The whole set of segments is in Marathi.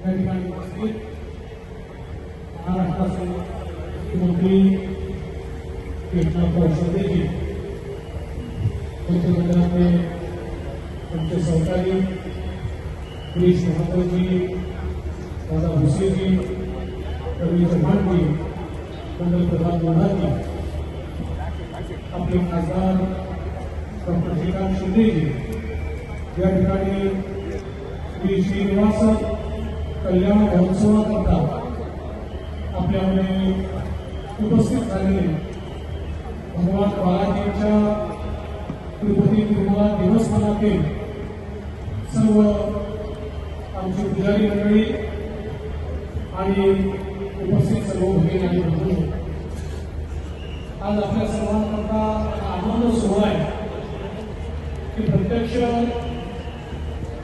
या ठिकाणी उपस्थित महाराष्ट्राचे मुख्यमंत्री एकनाथ शिंदेजी मंत्रिमंडळातले आमचे सहकारी गिरीश महादेवजी दादा भुसेजी रवी चव्हाणजी मंडल प्रधान मोहनाजी आपले खासदार डॉक्टर श्रीकांत शिंदेजी या ठिकाणी श्री श्रीनिवास कल्याण महोत्सवाकरता आपल्यामध्ये उपस्थित झालेले भगवान बालाजींच्या तिरुपती तिरुमला देवस्थानातील सर्व आमची पुजारी मंडळी आणि उपस्थित सर्व भगिनी आणि बंधू. आज आपल्या सर्वांकरता आनंद सोहळा आहे की प्रत्यक्ष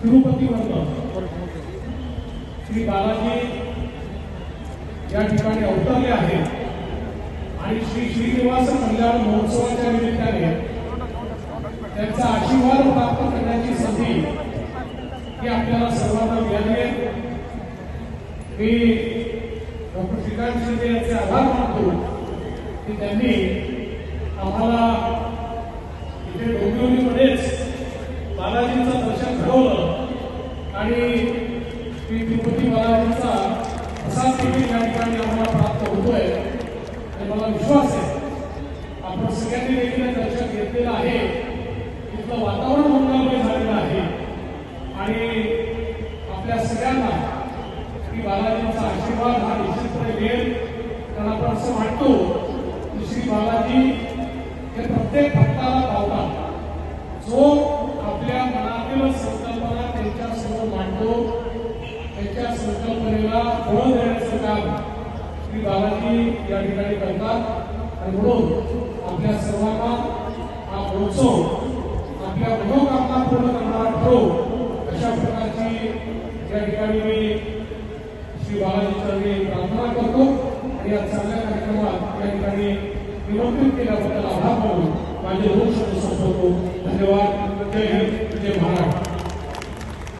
तिरुपतीवरनं श्री बालाजी या ठिकाणी अवतरले आहेत आणि श्री श्रीनिवास कल्याण महोत्सवाच्या निमित्ताने त्यांचा आशीर्वाद प्राप्त करण्याची संधी ही आपल्याला सर्वांना मिळाली आहे. मी डॉक्टर श्रीकांत शिंदे यांचे आभार मानतो की त्यांनी आम्हाला इथे डोंबिवलीमध्येच बालाजींचं दर्शन घडवलं आणि श्री तिरुपती बालाजींचा प्रसाद देखील या ठिकाणी आम्हाला प्राप्त होतोय आणि मला विश्वास आहे आपण सगळ्यांनी देखील हे दर्शन घेतलेलं आहे तिथलं वातावरण मंगलमय झालेलं आहे आणि आपल्या सगळ्यांना श्री बालाजींचा आशीर्वाद हा निश्चितपणे मिळेल कारण आपण असं म्हणतो की श्री बालाजी हे प्रत्येक भक्ताला पावतात जो आपल्या मनातील संकल्पना त्यांच्यासमोर मांडतो त्यांच्या संकल्पनेला बळ काम श्री बालाजी या ठिकाणी करतात. आणि म्हणून आपल्या सर्वांना हा महोत्सव आपल्या मनोकामना पूर्ण करणारा ठरो अशा प्रकारची या ठिकाणी मी श्री बालाजीचा मी प्रार्थना करतो. आणि या चांगल्या कार्यक्रमात या ठिकाणी निमंत्रित केल्याबद्दल आभार मानून माझे दोन शब्द संपवतो. धन्यवाद. जय हिंद. जय महाराष्ट्र.